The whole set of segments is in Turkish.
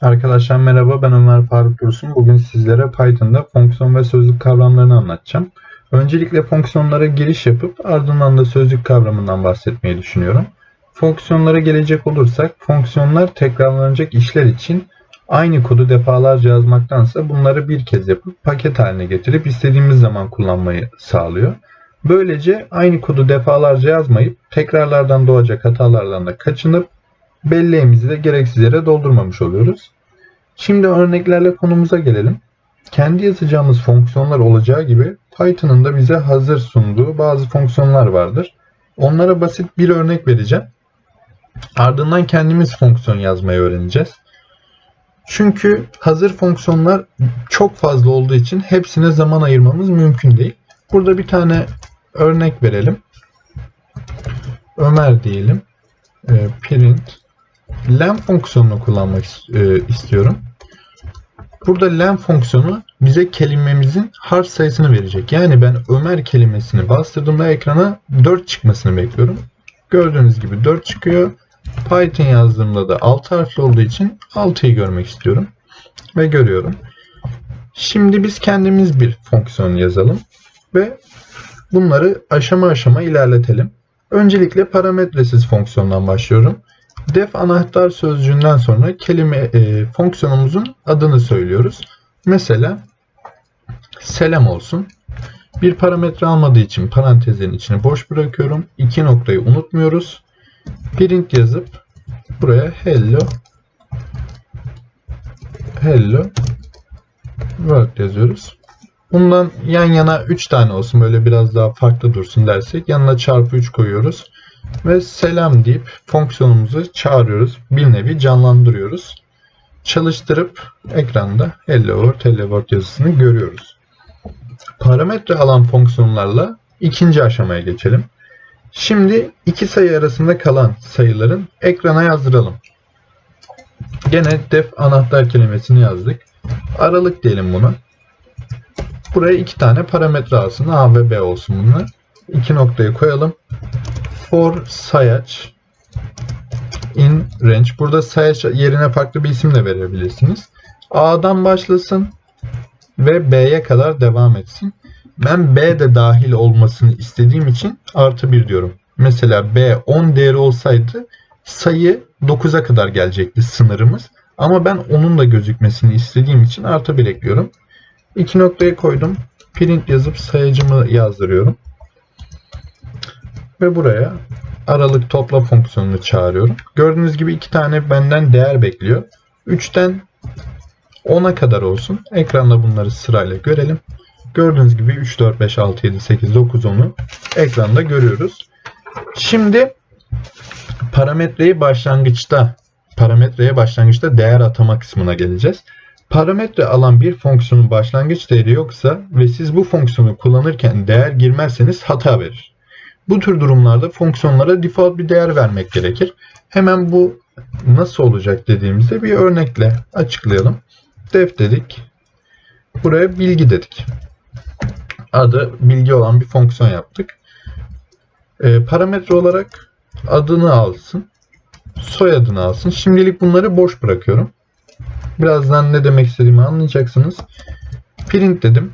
Arkadaşlar merhaba ben Ömer Faruk Dursun. Bugün sizlere Python'da fonksiyon ve sözlük kavramlarını anlatacağım. Öncelikle fonksiyonlara giriş yapıp ardından da sözlük kavramından bahsetmeyi düşünüyorum. Fonksiyonlara gelecek olursak fonksiyonlar tekrarlanacak işler için aynı kodu defalarca yazmaktansa bunları bir kez yapıp paket haline getirip istediğimiz zaman kullanmayı sağlıyor. Böylece aynı kodu defalarca yazmayıp tekrarlardan doğacak hatalardan da kaçınıp belleğimizi de gereksiz yere doldurmamış oluyoruz. Şimdi örneklerle konumuza gelelim. Kendi yazacağımız fonksiyonlar olacağı gibi Python'ın da bize hazır sunduğu bazı fonksiyonlar vardır. Onlara basit bir örnek vereceğim. Ardından kendimiz fonksiyon yazmayı öğreneceğiz. Çünkü hazır fonksiyonlar çok fazla olduğu için hepsine zaman ayırmamız mümkün değil. Burada bir tane örnek verelim. Ömer diyelim. E, print len fonksiyonunu kullanmak e, istiyorum. Burada len fonksiyonu bize kelimemizin harf sayısını verecek. Yani ben Ömer kelimesini bastırdığımda ekrana 4 çıkmasını bekliyorum. Gördüğünüz gibi 4 çıkıyor. Python yazdığımda da 6 harfli olduğu için 6'yı görmek istiyorum. Ve görüyorum. Şimdi biz kendimiz bir fonksiyon yazalım. Ve bunları aşama aşama ilerletelim. Öncelikle parametresiz fonksiyondan başlıyorum. Def anahtar sözcüğünden sonra kelime e, fonksiyonumuzun adını söylüyoruz. Mesela selam olsun. Bir parametre almadığı için parantezlerin içini boş bırakıyorum. İki noktayı unutmuyoruz. Print yazıp buraya hello hello world yazıyoruz. Bundan yan yana 3 tane olsun böyle biraz daha farklı dursun dersek yanına çarpı 3 koyuyoruz ve selam deyip fonksiyonumuzu çağırıyoruz. Bir nevi canlandırıyoruz. Çalıştırıp ekranda hello world, hello world yazısını görüyoruz. Parametre alan fonksiyonlarla ikinci aşamaya geçelim. Şimdi iki sayı arasında kalan sayıların ekrana yazdıralım. Gene def anahtar kelimesini yazdık. Aralık diyelim buna. Buraya iki tane parametre alsın. A ve B olsun bunlar. İki noktayı koyalım for sayaç in range. Burada sayaç yerine farklı bir isim de verebilirsiniz. A'dan başlasın ve B'ye kadar devam etsin. Ben B de dahil olmasını istediğim için artı 1 diyorum. Mesela B 10 değeri olsaydı sayı 9'a kadar gelecekti sınırımız. Ama ben onun da gözükmesini istediğim için artı 1 ekliyorum. İki noktayı koydum. Print yazıp sayacımı yazdırıyorum. Ve buraya aralık topla fonksiyonunu çağırıyorum. Gördüğünüz gibi iki tane benden değer bekliyor. 3'ten 10'a kadar olsun. Ekranda bunları sırayla görelim. Gördüğünüz gibi 3, 4, 5, 6, 7, 8, 9, 10'u ekranda görüyoruz. Şimdi parametreyi başlangıçta parametreye başlangıçta değer atama kısmına geleceğiz. Parametre alan bir fonksiyonun başlangıç değeri yoksa ve siz bu fonksiyonu kullanırken değer girmezseniz hata verir. Bu tür durumlarda fonksiyonlara default bir değer vermek gerekir. Hemen bu nasıl olacak dediğimizde bir örnekle açıklayalım. Def dedik. Buraya bilgi dedik. Adı bilgi olan bir fonksiyon yaptık. E, parametre olarak adını alsın. Soyadını alsın. Şimdilik bunları boş bırakıyorum. Birazdan ne demek istediğimi anlayacaksınız. Print dedim.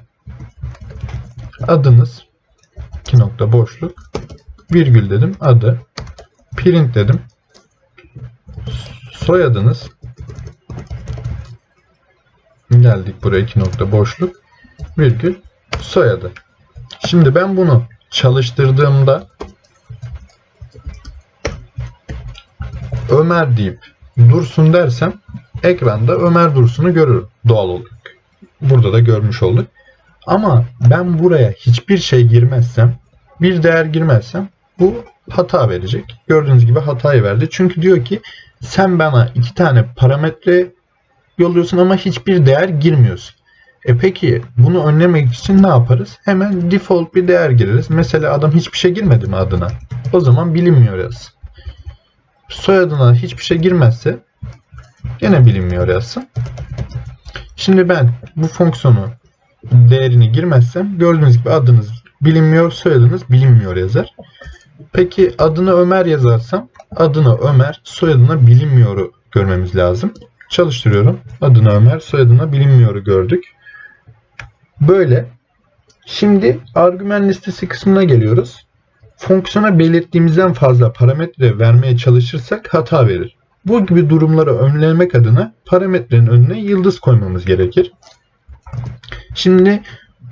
Adınız 2 nokta boşluk virgül dedim adı print dedim soyadınız geldik buraya iki nokta boşluk virgül soyadı şimdi ben bunu çalıştırdığımda Ömer deyip dursun dersem ekranda Ömer Dursun'u görürüm doğal olarak. Burada da görmüş olduk. Ama ben buraya hiçbir şey girmezsem, bir değer girmezsem bu hata verecek. Gördüğünüz gibi hatayı verdi. Çünkü diyor ki sen bana iki tane parametre yolluyorsun ama hiçbir değer girmiyorsun. E peki bunu önlemek için ne yaparız? Hemen default bir değer gireriz. Mesela adam hiçbir şey girmedi mi adına? O zaman bilinmiyor yaz. Soyadına hiçbir şey girmezse gene bilinmiyor yazsın. Şimdi ben bu fonksiyonu değerini girmezsem gördüğünüz gibi adınız bilinmiyor, soyadınız bilinmiyor yazar. Peki adını Ömer yazarsam adını Ömer, soyadını bilinmiyoru görmemiz lazım. Çalıştırıyorum. Adını Ömer, soyadını bilinmiyoru gördük. Böyle. Şimdi argüman listesi kısmına geliyoruz. Fonksiyona belirttiğimizden fazla parametre vermeye çalışırsak hata verir. Bu gibi durumları önlemek adına parametrenin önüne yıldız koymamız gerekir. Şimdi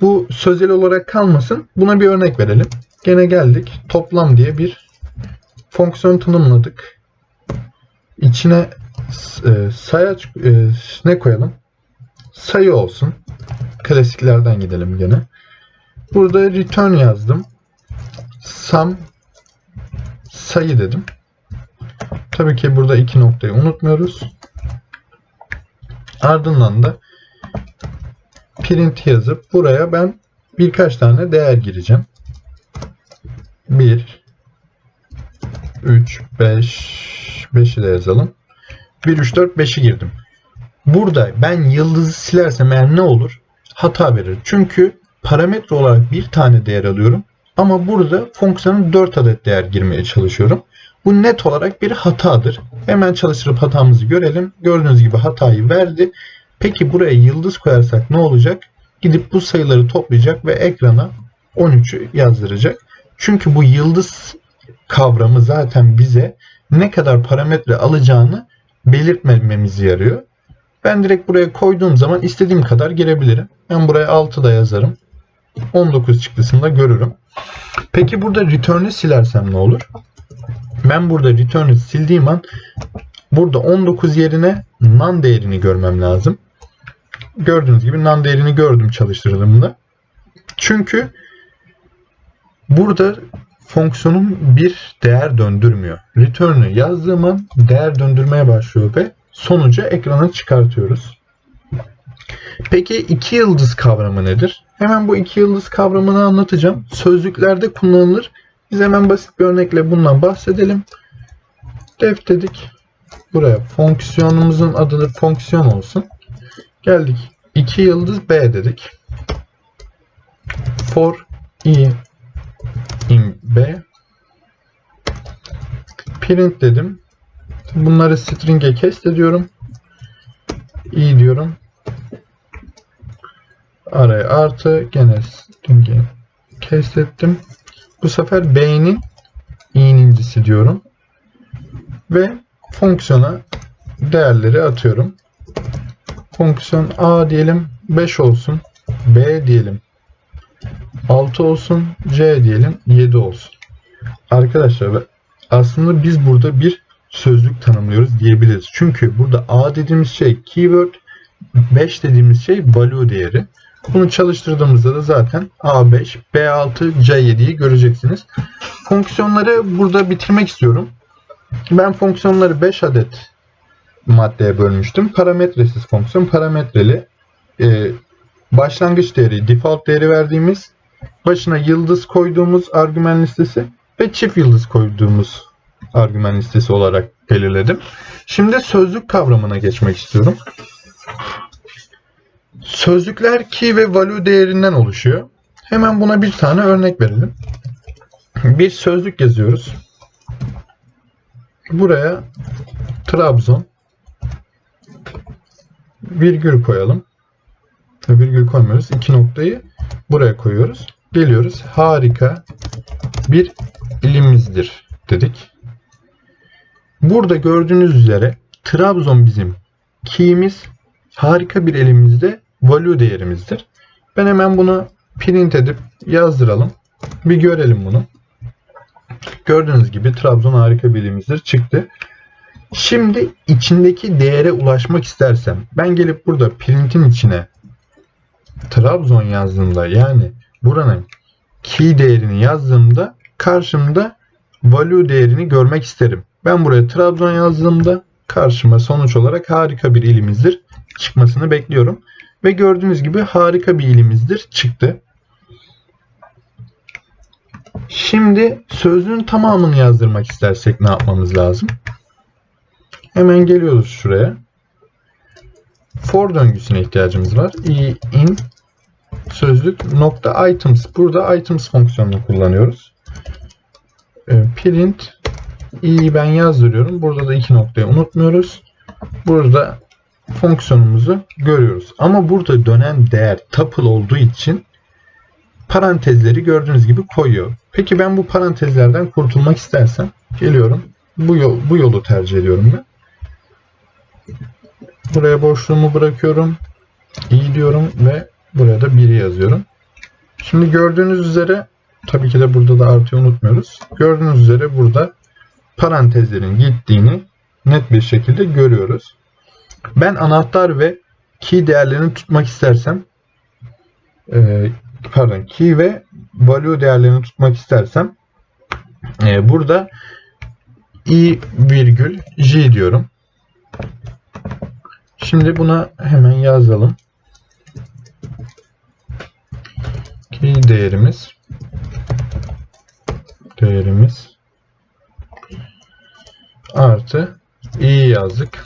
bu sözel olarak kalmasın. Buna bir örnek verelim. Gene geldik. Toplam diye bir fonksiyon tanımladık. İçine e, sayaç e, ne koyalım? Sayı olsun. Klasiklerden gidelim gene. Burada return yazdım. Sum sayı dedim. Tabii ki burada iki noktayı unutmuyoruz. Ardından da print yazıp buraya ben birkaç tane değer gireceğim. 1 3 5 5'i de yazalım. 1 3 4 5'i girdim. Burada ben yıldızı silersem eğer ne olur? Hata verir. Çünkü parametre olarak bir tane değer alıyorum. Ama burada fonksiyonun 4 adet değer girmeye çalışıyorum. Bu net olarak bir hatadır. Hemen çalıştırıp hatamızı görelim. Gördüğünüz gibi hatayı verdi. Peki buraya yıldız koyarsak ne olacak? Gidip bu sayıları toplayacak ve ekrana 13'ü yazdıracak. Çünkü bu yıldız kavramı zaten bize ne kadar parametre alacağını belirtmemizi yarıyor. Ben direkt buraya koyduğum zaman istediğim kadar girebilirim. Ben buraya 6 da yazarım. 19 çıktısını da görürüm. Peki burada return'ü silersem ne olur? Ben burada return'ü sildiğim an burada 19 yerine none değerini görmem lazım. Gördüğünüz gibi none değerini gördüm çalıştırdığımda. Çünkü burada fonksiyonum bir değer döndürmüyor. Return'ü yazdığım an değer döndürmeye başlıyor ve sonucu ekrana çıkartıyoruz. Peki iki yıldız kavramı nedir? Hemen bu iki yıldız kavramını anlatacağım. Sözlüklerde kullanılır. Biz hemen basit bir örnekle bundan bahsedelim. Def dedik. Buraya fonksiyonumuzun adı fonksiyon olsun. Geldik. 2 yıldız B dedik. For i in B print dedim. Bunları string'e cast ediyorum. i diyorum. Araya artı gene string'e cast ettim. Bu sefer B'nin i'nincisi diyorum. Ve fonksiyona değerleri atıyorum. Fonksiyon A diyelim 5 olsun. B diyelim 6 olsun. C diyelim 7 olsun. Arkadaşlar aslında biz burada bir sözlük tanımlıyoruz diyebiliriz. Çünkü burada A dediğimiz şey keyword, 5 dediğimiz şey value değeri. Bunu çalıştırdığımızda da zaten A5, B6, C7'yi göreceksiniz. Fonksiyonları burada bitirmek istiyorum. Ben fonksiyonları 5 adet maddeye bölmüştüm. Parametresiz fonksiyon, parametreli e, başlangıç değeri, default değeri verdiğimiz, başına yıldız koyduğumuz argüman listesi ve çift yıldız koyduğumuz argüman listesi olarak belirledim. Şimdi sözlük kavramına geçmek istiyorum. Sözlükler key ve value değerinden oluşuyor. Hemen buna bir tane örnek verelim. Bir sözlük yazıyoruz. Buraya Trabzon virgül koyalım. Virgül koymuyoruz. İki noktayı buraya koyuyoruz. Geliyoruz. Harika bir ilimizdir dedik. Burada gördüğünüz üzere Trabzon bizim key'imiz harika bir elimizde value değerimizdir. Ben hemen bunu print edip yazdıralım. Bir görelim bunu. Gördüğünüz gibi Trabzon harika bir elimizdir. Çıktı. Şimdi içindeki değere ulaşmak istersem ben gelip burada print'in içine Trabzon yazdığımda yani buranın key değerini yazdığımda karşımda value değerini görmek isterim. Ben buraya Trabzon yazdığımda karşıma sonuç olarak harika bir ilimizdir çıkmasını bekliyorum. Ve gördüğünüz gibi harika bir ilimizdir çıktı. Şimdi sözün tamamını yazdırmak istersek ne yapmamız lazım? Hemen geliyoruz şuraya. For döngüsüne ihtiyacımız var. i in sözlük nokta items. Burada items fonksiyonunu kullanıyoruz. Ee, print i'yi ben yazdırıyorum. Burada da iki noktayı unutmuyoruz. Burada fonksiyonumuzu görüyoruz. Ama burada dönen değer tuple olduğu için parantezleri gördüğünüz gibi koyuyor. Peki ben bu parantezlerden kurtulmak istersem geliyorum. Bu, yol, bu yolu tercih ediyorum ben. Buraya boşluğumu bırakıyorum. İyi diyorum ve buraya da 1'i yazıyorum. Şimdi gördüğünüz üzere tabii ki de burada da artıyı unutmuyoruz. Gördüğünüz üzere burada parantezlerin gittiğini net bir şekilde görüyoruz. Ben anahtar ve key değerlerini tutmak istersem e, pardon key ve value değerlerini tutmak istersem e, burada i virgül j diyorum. Şimdi buna hemen yazalım. Key değerimiz değerimiz artı i yazdık.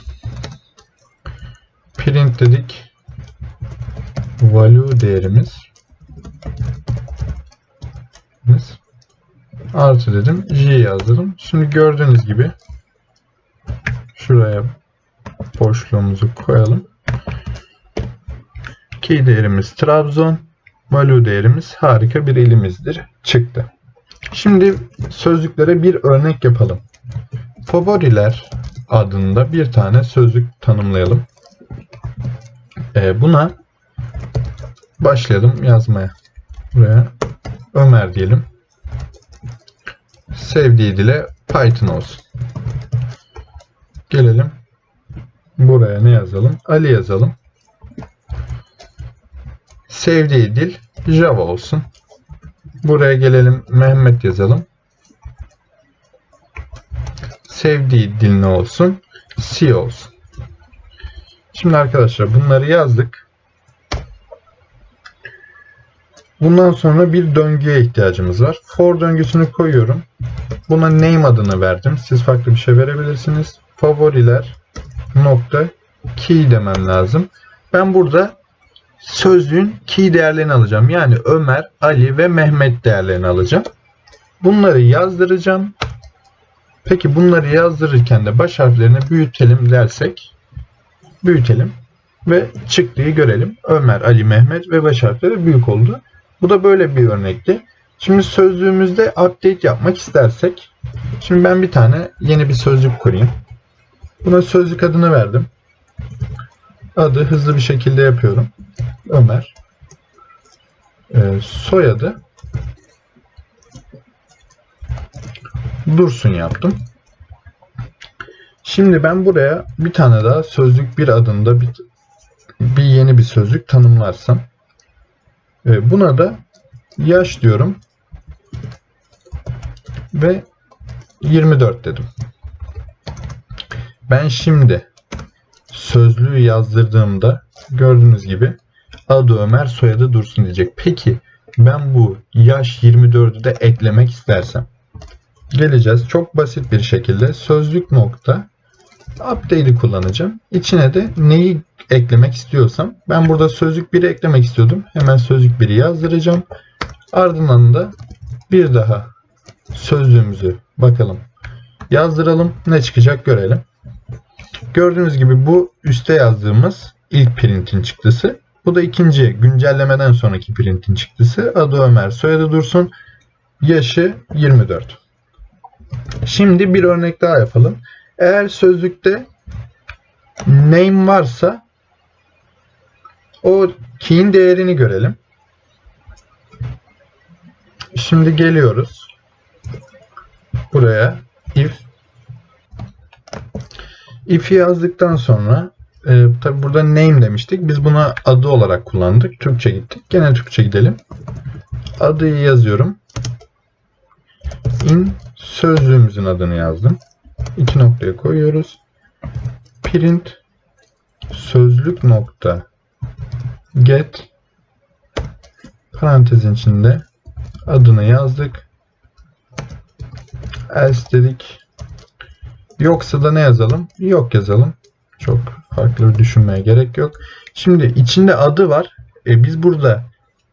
Print dedik. Value değerimiz artı dedim. J yazdım. Şimdi gördüğünüz gibi şuraya boşluğumuzu koyalım. Key değerimiz Trabzon. Value değerimiz harika bir ilimizdir. Çıktı. Şimdi sözlüklere bir örnek yapalım. Favoriler adında bir tane sözlük tanımlayalım. Ee, buna başlayalım yazmaya. Buraya Ömer diyelim. Sevdiği dile Python olsun. Gelelim. Buraya ne yazalım? Ali yazalım. Sevdiği dil Java olsun. Buraya gelelim Mehmet yazalım. Sevdiği dil ne olsun? C olsun. Şimdi arkadaşlar bunları yazdık. Bundan sonra bir döngüye ihtiyacımız var. For döngüsünü koyuyorum. Buna name adını verdim. Siz farklı bir şey verebilirsiniz. Favoriler nokta key demem lazım. Ben burada sözlüğün key değerlerini alacağım. Yani Ömer, Ali ve Mehmet değerlerini alacağım. Bunları yazdıracağım. Peki bunları yazdırırken de baş harflerini büyütelim dersek büyütelim ve çıktığı görelim. Ömer, Ali, Mehmet ve baş harfleri büyük oldu. Bu da böyle bir örnekti. Şimdi sözlüğümüzde update yapmak istersek şimdi ben bir tane yeni bir sözlük kurayım. Buna sözlük adını verdim. Adı hızlı bir şekilde yapıyorum. Ömer. Ee, soyadı Dursun yaptım. Şimdi ben buraya bir tane daha sözlük bir adında bir, bir yeni bir sözlük tanımlarsam e, buna da yaş diyorum ve 24 dedim. Ben şimdi sözlüğü yazdırdığımda gördüğünüz gibi adı Ömer soyadı Dursun diyecek. Peki ben bu yaş 24'ü de eklemek istersem geleceğiz. Çok basit bir şekilde sözlük nokta update'i kullanacağım. İçine de neyi eklemek istiyorsam ben burada sözlük 1'i eklemek istiyordum. Hemen sözlük 1'i yazdıracağım. Ardından da bir daha sözlüğümüzü bakalım yazdıralım. Ne çıkacak görelim. Gördüğünüz gibi bu üste yazdığımız ilk printin çıktısı. Bu da ikinci güncellemeden sonraki printin çıktısı. Adı Ömer, soyadı Dursun, yaşı 24. Şimdi bir örnek daha yapalım. Eğer sözlükte name varsa o key'in değerini görelim. Şimdi geliyoruz. Buraya if if'i yazdıktan sonra e, tabi burada name demiştik. Biz buna adı olarak kullandık. Türkçe gittik. Gene Türkçe gidelim. Adıyı yazıyorum. In sözlüğümüzün adını yazdım. İki noktaya koyuyoruz. Print sözlük nokta get parantezin içinde adını yazdık. Else dedik. Yoksa da ne yazalım? Yok yazalım. Çok farklı düşünmeye gerek yok. Şimdi içinde adı var. E, biz burada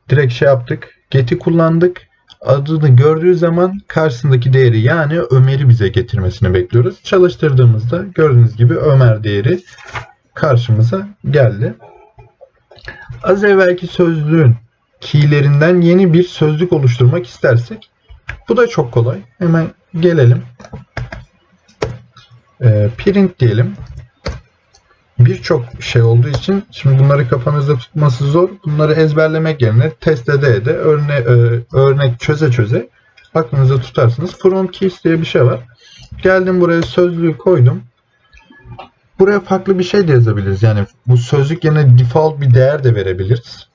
direkt şey yaptık. Get'i kullandık. Adını gördüğü zaman karşısındaki değeri yani Ömer'i bize getirmesini bekliyoruz. Çalıştırdığımızda gördüğünüz gibi Ömer değeri karşımıza geldi. Az evvelki sözlüğün keylerinden yeni bir sözlük oluşturmak istersek bu da çok kolay. Hemen gelelim. Ee, print diyelim. Birçok şey olduğu için şimdi bunları kafanızda tutması zor. Bunları ezberlemek yerine test ede ede örne, e, örnek çöze çöze aklınızda tutarsınız. From keys diye bir şey var. Geldim buraya sözlüğü koydum. Buraya farklı bir şey de yazabiliriz. Yani bu sözlük yerine default bir değer de verebiliriz.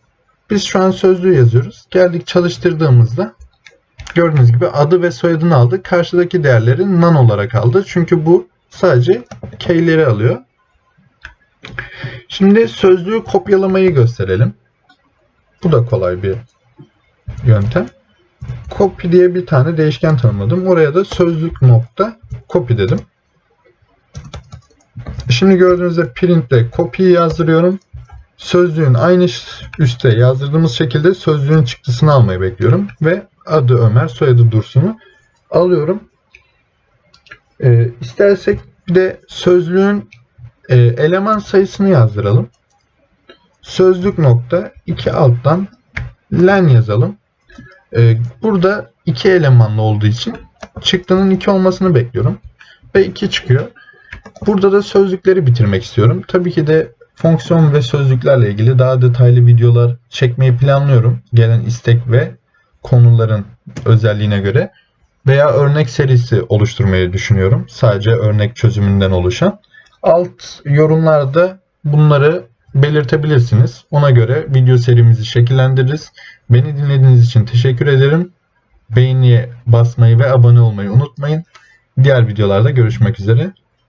Biz şu an sözlüğü yazıyoruz. Geldik çalıştırdığımızda gördüğünüz gibi adı ve soyadını aldı. Karşıdaki değerleri none olarak aldı. Çünkü bu sadece key'leri alıyor. Şimdi sözlüğü kopyalamayı gösterelim. Bu da kolay bir yöntem. Copy diye bir tane değişken tanımladım. Oraya da sözlük nokta copy dedim. Şimdi gördüğünüzde print'te copy'yi yazdırıyorum. Sözlüğün aynı üstte yazdırdığımız şekilde sözlüğün çıktısını almayı bekliyorum. Ve adı Ömer, soyadı Dursun'u alıyorum. Ee, istersek bir de sözlüğün e, eleman sayısını yazdıralım. Sözlük nokta iki alttan len yazalım. Ee, burada iki elemanlı olduğu için çıktının iki olmasını bekliyorum. Ve iki çıkıyor. Burada da sözlükleri bitirmek istiyorum. Tabii ki de fonksiyon ve sözlüklerle ilgili daha detaylı videolar çekmeyi planlıyorum. Gelen istek ve konuların özelliğine göre. Veya örnek serisi oluşturmayı düşünüyorum. Sadece örnek çözümünden oluşan. Alt yorumlarda bunları belirtebilirsiniz. Ona göre video serimizi şekillendiririz. Beni dinlediğiniz için teşekkür ederim. Beğeniye basmayı ve abone olmayı unutmayın. Diğer videolarda görüşmek üzere.